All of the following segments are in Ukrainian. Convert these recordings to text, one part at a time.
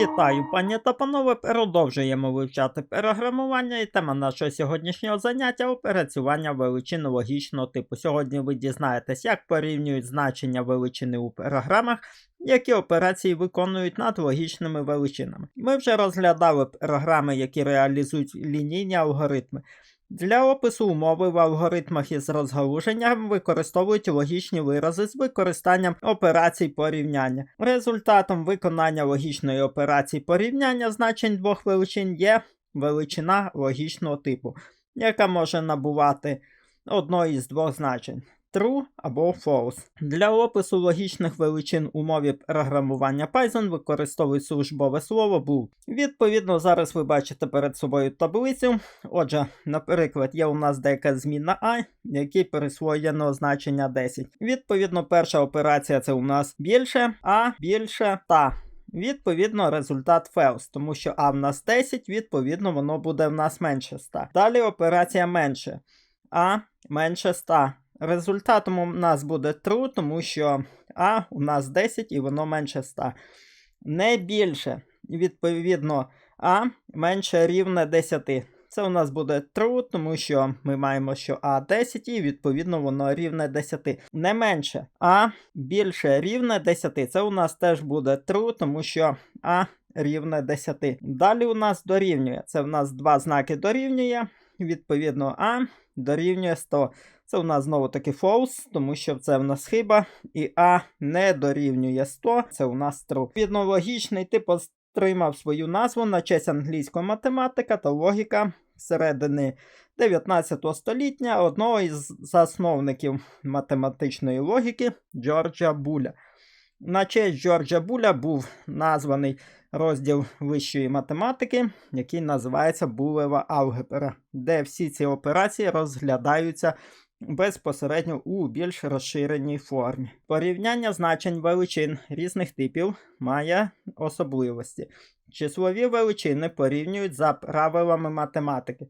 Вітаю, пані та панове. Продовжуємо вивчати програмування і тема нашого сьогоднішнього заняття операцювання величин логічного типу. Сьогодні ви дізнаєтесь, як порівнюють значення величини у програмах, які операції виконують над логічними величинами. Ми вже розглядали програми, які реалізують лінійні алгоритми. Для опису умови в алгоритмах із розгалуженням використовують логічні вирази з використанням операцій порівняння. Результатом виконання логічної операції порівняння значень двох величин є величина логічного типу, яка може набувати одно із двох значень. True або false. Для опису логічних величин у мові програмування Python використовують службове слово bool. Відповідно, зараз ви бачите перед собою таблицю. Отже, наприклад, є у нас деяка змінна i, якій присвоєно значення 10. Відповідно, перша операція це у нас більше, а більше та. Відповідно, результат false, тому що а в нас 10, відповідно, воно буде в нас менше 100. Далі операція менше, а менше 100. Результатом у нас буде true, тому що А у нас 10 і воно менше 100. Не більше. Відповідно, А менше рівне 10. Це у нас буде true, тому що ми маємо, що А 10, і відповідно воно рівне 10. Не менше. А більше рівне 10. Це у нас теж буде true, тому що А рівне 10. Далі у нас дорівнює. Це у нас два знаки дорівнює. Відповідно, А дорівнює 100. Це у нас знову таки false, тому що це в нас хиба. І А не дорівнює 100, це у нас true. Відповідно, логічний тип отримав свою назву на честь англійського математика та логіка середини 19 століття одного із засновників математичної логіки Джорджа Буля. На честь Джорджа Буля був названий розділ вищої математики, який називається Булева алгебра, де всі ці операції розглядаються безпосередньо у більш розширеній формі. Порівняння значень величин різних типів має особливості. Числові величини порівнюють за правилами математики.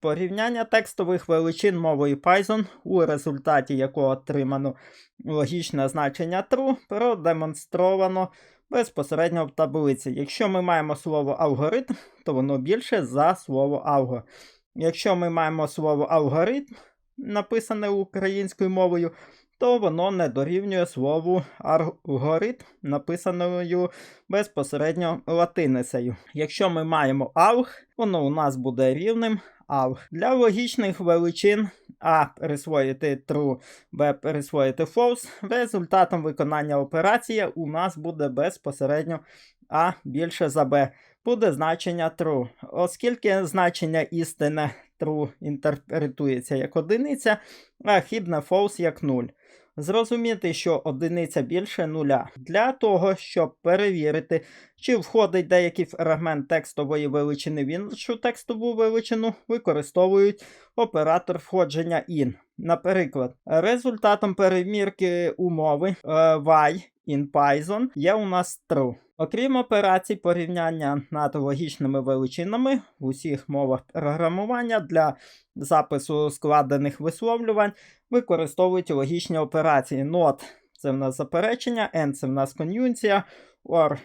Порівняння текстових величин мовою Python, у результаті якого отримано логічне значення true, продемонстровано безпосередньо в таблиці. Якщо ми маємо слово алгоритм, то воно більше за слово алго. Якщо ми маємо слово алгоритм, написане українською мовою, то воно не дорівнює слову алгоритм, написаною безпосередньо латиницею. Якщо ми маємо алг, воно у нас буде рівним алг. Для логічних величин А присвоїти true, Б присвоїти false. Результатом виконання операції у нас буде безпосередньо А більше за Б. Буде значення true. Оскільки значення істини true інтерпретується як одиниця, а хібне false як 0. Зрозуміти, що одиниця більше нуля. Для того, щоб перевірити, чи входить деякий фрагмент текстової величини в іншу текстову величину, використовують оператор входження in. Наприклад, результатом перевірки умови е, y in Python є у нас true. Окрім операцій порівняння над логічними величинами в усіх мовах програмування для запису складених висловлювань використовують логічні операції. Not це в нас заперечення, N це в нас кон'юнція, or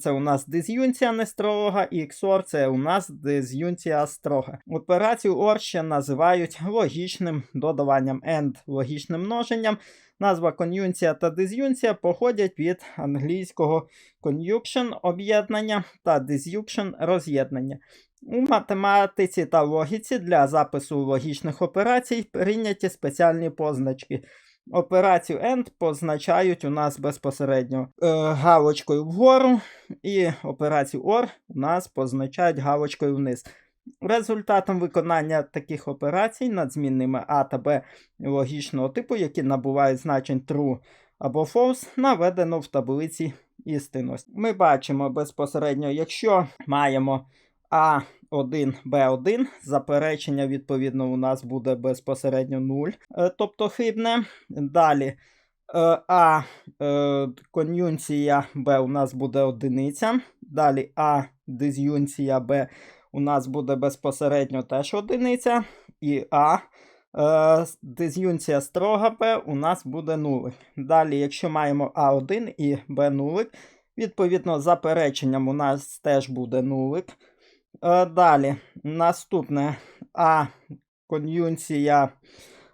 це у нас диз'юнція не строга, і XOR це у нас диз'юнція строга. Операцію OR ще називають логічним додаванням and логічним множенням. Назва кон'юнція та диз'юнція походять від англійського conjunction об'єднання та disjunction роз'єднання. У математиці та логіці для запису логічних операцій прийняті спеціальні позначки. Операцію AND позначають у нас безпосередньо е, галочкою вгору, і операцію OR у нас позначають галочкою вниз. Результатом виконання таких операцій над змінними А та Б логічного типу, які набувають значень true або false, наведено в таблиці істинності. Ми бачимо безпосередньо, якщо маємо А1, Б1, заперечення, відповідно, у нас буде безпосередньо 0, тобто хибне. Далі. А кон'юнція Б у нас буде одиниця. Далі А диз'юнція Б у нас буде безпосередньо теж одиниця. І А. Е, диз'юнція строга Б у нас буде нулик. Далі, якщо маємо А1 і Б нулик, Відповідно, запереченням у нас теж буде нулик. Е, Далі, наступне А кон'юнція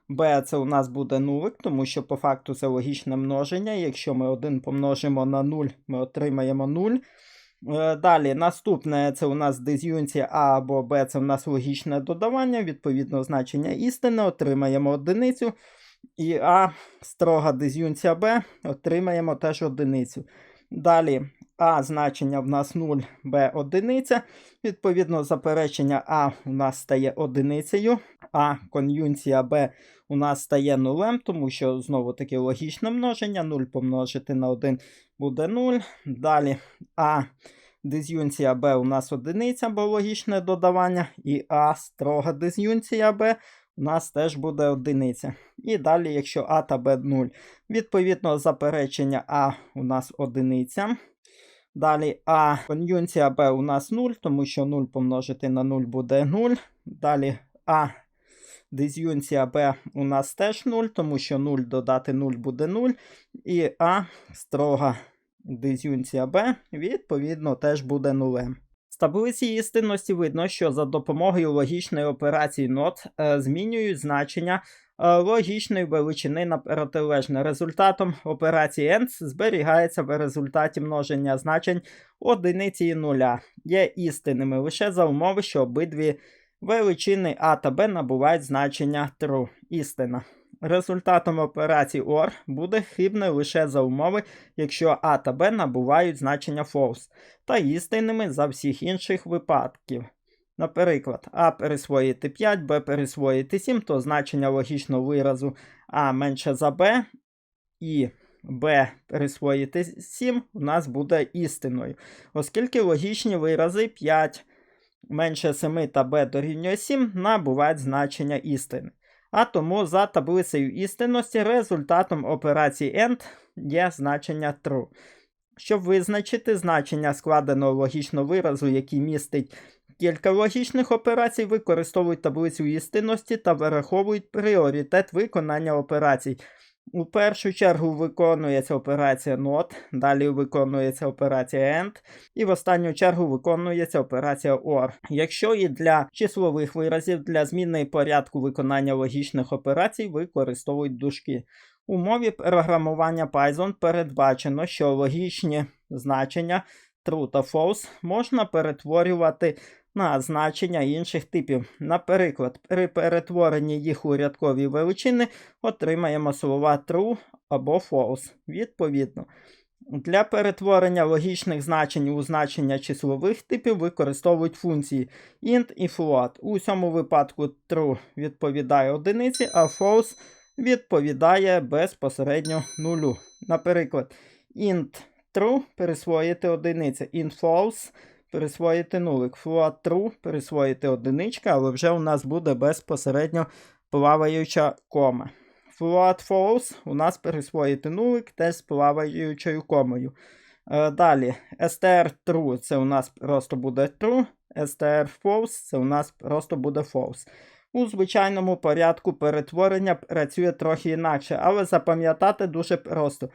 Б це у нас буде нулик, тому що по факту це логічне множення. Якщо ми 1 помножимо на 0, ми отримаємо 0. Е, Далі, наступне це у нас диз'юнція А або Б, це у нас логічне додавання. Відповідно, значення істини отримаємо одиницю. І А строга диз'юнція Б отримаємо теж одиницю. Далі А значення в нас 0, Б одиниця. Відповідно, заперечення А у нас стає одиницею, а кон'юнція Б у нас стає нулем, тому що знову таки логічне множення. 0 помножити на 1 буде 0. Далі А диз'юнція Б у нас одиниця, бо логічне додавання. І А строга диз'юнція Б у нас теж буде одиниця. І далі, якщо А та Б 0. Відповідно, заперечення А у нас одиниця. Далі А кон'юнція Б у нас 0, тому що 0 помножити на 0 буде 0. Далі А диз'юнція Б у нас теж 0, тому що 0 додати 0 буде 0. І А строга диз'юнція Б, відповідно, теж буде нулем. З таблиці істинності видно, що за допомогою логічної операції NOT е, змінюють значення логічної величини на протилежне. Результатом операції AND зберігається в результаті множення значень одиниці і нуля. Є істинними лише за умови, що обидві величини А та Б набувають значення true. Істина. Результатом операції OR буде хибне лише за умови, якщо А та Б набувають значення false, та істинними за всіх інших випадків. Наприклад, А пересвоїти 5, Б пересвоїти 7, то значення логічного виразу А менше за Б і Б пересвоїти 7 у нас буде істиною. Оскільки логічні вирази 5 менше 7 та b дорівнює 7 набувають значення істини. А тому за таблицею істинності результатом операції AND є значення true. Щоб визначити значення складеного логічного виразу, який містить кілька логічних операцій, використовують таблицю істинності та вираховують пріоритет виконання операцій. У першу чергу виконується операція NOT, далі виконується операція AND, і в останню чергу виконується операція OR. Якщо і для числових виразів для зміни порядку виконання логічних операцій використовують дужки. У мові програмування Python передбачено, що логічні значення true та false можна перетворювати на значення інших типів. Наприклад, при перетворенні їх у рядкові величини отримаємо слова true або false. Відповідно. Для перетворення логічних значень у значення числових типів використовують функції int і float. У цьому випадку true відповідає одиниці, а false відповідає безпосередньо нулю. Наприклад, int true пересвоїти одиниця, int false пересвоїти нулик. Float true пересвоїти одиничка, але вже у нас буде безпосередньо плаваюча кома. Float false у нас пересвоїти нулик теж з плаваючою комою. Е, далі, str true це у нас просто буде true, str false це у нас просто буде false. У звичайному порядку перетворення працює трохи інакше, але запам'ятати дуже просто.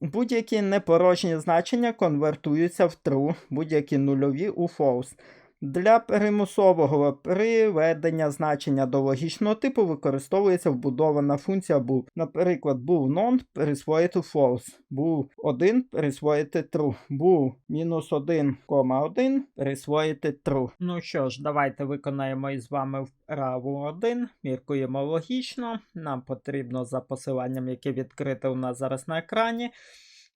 Будь-які непорожні значення конвертуються в true, будь-які нульові у false. Для примусового приведення значення до логічного типу використовується вбудована функція bool. Наприклад, bool non пересвоїти false, bool 1 пересвоїти true, bool мінус 1, 1 пересвоїти true. Ну що ж, давайте виконаємо із вами вправу 1, міркуємо логічно. Нам потрібно за посиланням, яке відкрите у нас зараз на екрані,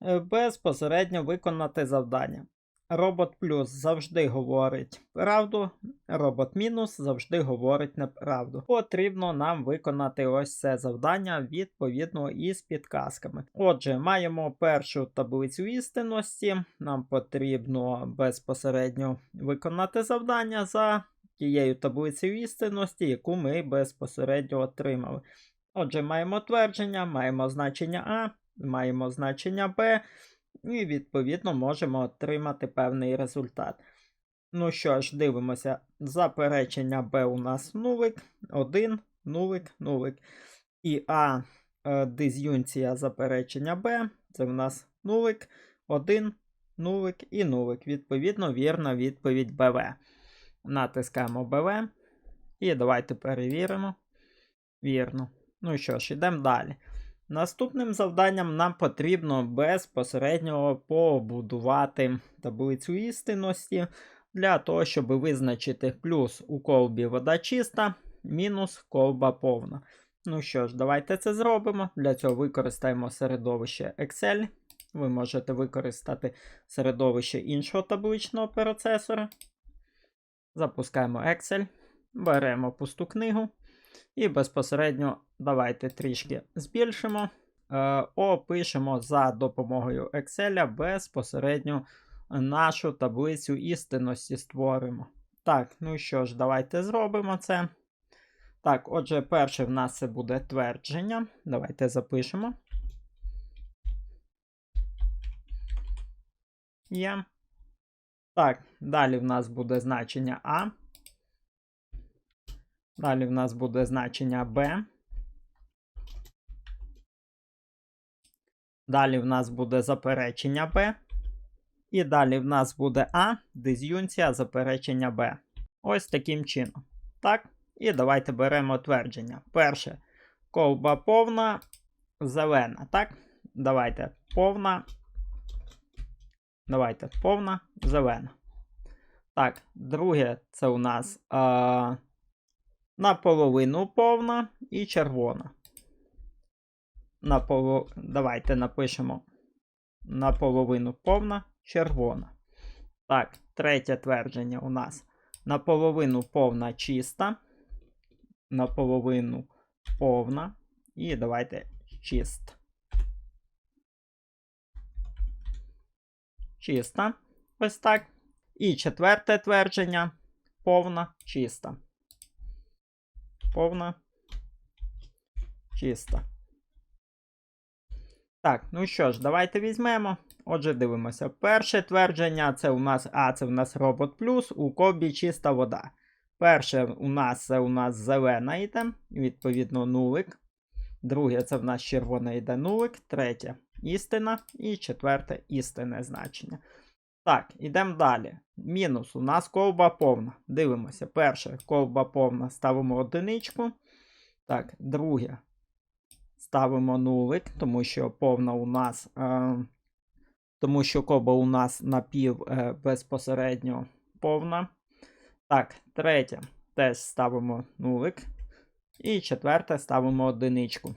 е, безпосередньо виконати завдання. Робот плюс завжди говорить правду, робот мінус завжди говорить неправду. Потрібно нам виконати ось це завдання відповідно із підказками. Отже, маємо першу таблицю істинності. Нам потрібно безпосередньо виконати завдання за тією таблицею істинності, яку ми безпосередньо отримали. Отже, маємо твердження, маємо значення А, маємо значення Б. І, відповідно, можемо отримати певний результат. Ну що ж, дивимося. Заперечення B у нас нулик, 1, нулик, нулик. І А е, диз'юнція заперечення B. Це в нас нулик, 1, нулик і нулик. Відповідно, вірна відповідь БВ. Натискаємо БВ. І давайте перевіримо. Вірно. Ну що ж, йдемо далі. Наступним завданням нам потрібно безпосередньо побудувати таблицю істинності для того, щоб визначити плюс у колбі вода чиста, мінус колба повна. Ну що ж, давайте це зробимо. Для цього використаємо середовище Excel. Ви можете використати середовище іншого табличного процесора. Запускаємо Excel, беремо пусту книгу. І безпосередньо давайте трішки збільшимо. Е, опишемо за допомогою Excel безпосередньо нашу таблицю істинності створимо. Так, ну що ж, давайте зробимо це. Так, отже, перше в нас це буде твердження. Давайте запишемо. Є. Так, далі в нас буде значення А. Далі в нас буде значення B. Далі в нас буде заперечення B. І далі в нас буде А, диз'юнція заперечення Б. Ось таким чином. Так. І давайте беремо твердження. Перше. Колба повна, зелена. Так? Давайте повна. Давайте повна, зелена. Так, друге, це у нас а, наполовину повна і червона. Наполо... Давайте напишемо наполовину повна, червона. Так, третє твердження у нас наполовину повна чиста. Наполовину повна. І давайте чист. Чиста. Ось так. І четверте твердження повна чиста. Повна чиста. Так, ну що ж, давайте візьмемо. Отже, дивимося. Перше твердження це у нас А, це у нас робот плюс, у кобі чиста вода. Перше у нас це у нас зелена йде, відповідно, нулик. Друге, це в нас червона йде нулик. Третє істина. І четверте істинне значення. Так, йдемо далі. Мінус. У нас колба повна. Дивимося. Перше, колба повна, ставимо одиничку. Так, друге. Ставимо нулик, тому що повна у нас. Е, тому що коба у нас напів е, безпосередньо повна. Так, третє. Теж ставимо нулик. І четверте ставимо одиничку.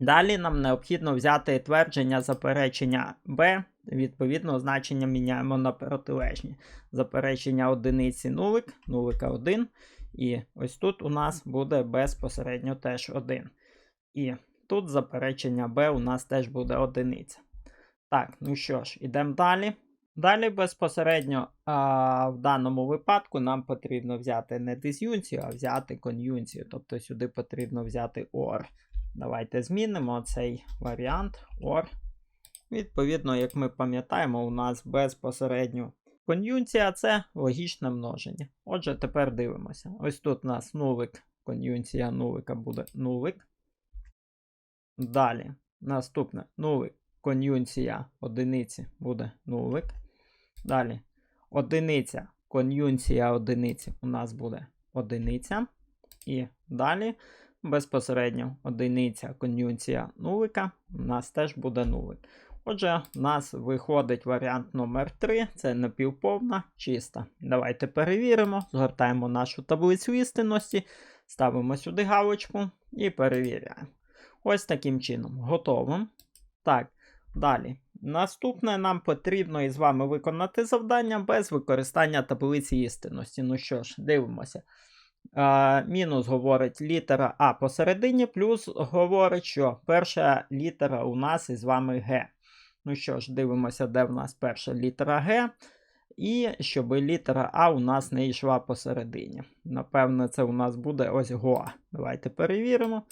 Далі нам необхідно взяти твердження заперечення B. Відповідно, значення міняємо на протилежні. Заперечення одиниці нулик, нулика 1. І ось тут у нас буде безпосередньо теж 1. І тут заперечення B у нас теж буде одиниця. Так, ну що ж, ідемо далі. Далі безпосередньо а, в даному випадку нам потрібно взяти не диз'юнцію, а взяти кон'юнцію. Тобто сюди потрібно взяти OR. Давайте змінимо цей варіант OR. Відповідно, як ми пам'ятаємо, у нас безпосередньо кон'юнція це логічне множення. Отже, тепер дивимося. Ось тут у нас нулик, кон'юнція нулика буде нулик. Далі, наступне нулик, кон'юнція одиниці буде нулик. Далі, одиниця, кон'юнція одиниці у нас буде одиниця. І далі безпосередньо одиниця кон'юнція нулика у нас теж буде нулик. Отже, у нас виходить варіант номер 3 це напівповна чиста. Давайте перевіримо, згортаємо нашу таблицю істинності, ставимо сюди галочку і перевіряємо. Ось таким чином. Готово. Так, далі. Наступне нам потрібно із вами виконати завдання без використання таблиці істинності. Ну що ж, дивимося. А, мінус говорить літера А посередині, плюс говорить, що перша літера у нас із вами Г. Ну що ж, дивимося, де в нас перша літера Г. І щоб літера А у нас не йшла посередині. Напевно, це у нас буде ось Гоа. Давайте перевіримо.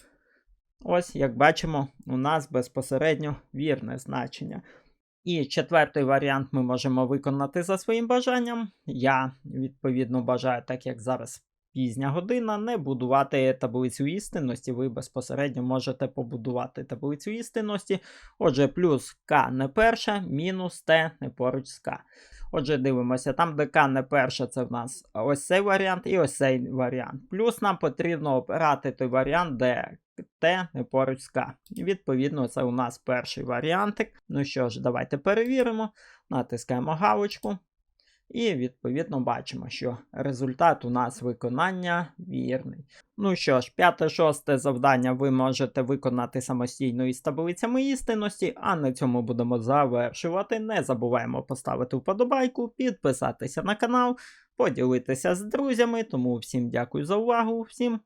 Ось, як бачимо, у нас безпосередньо вірне значення. І четвертий варіант ми можемо виконати за своїм бажанням. Я, відповідно, бажаю, так як зараз пізня година, не будувати таблицю істинності. Ви безпосередньо можете побудувати таблицю істинності. Отже, плюс К не перше, мінус Т не поруч з К. Отже, дивимося, там, де К не перше, це в нас ось цей варіант і ось цей варіант. Плюс нам потрібно обирати той варіант, де Т не поруч з К. І відповідно, це у нас перший варіантик. Ну що ж, давайте перевіримо. Натискаємо галочку. І відповідно бачимо, що результат у нас виконання вірний. Ну що ж, п'яте-шосте завдання ви можете виконати самостійно із таблицями істинності, а на цьому будемо завершувати. Не забуваємо поставити вподобайку, підписатися на канал, поділитися з друзями. Тому всім дякую за увагу, всім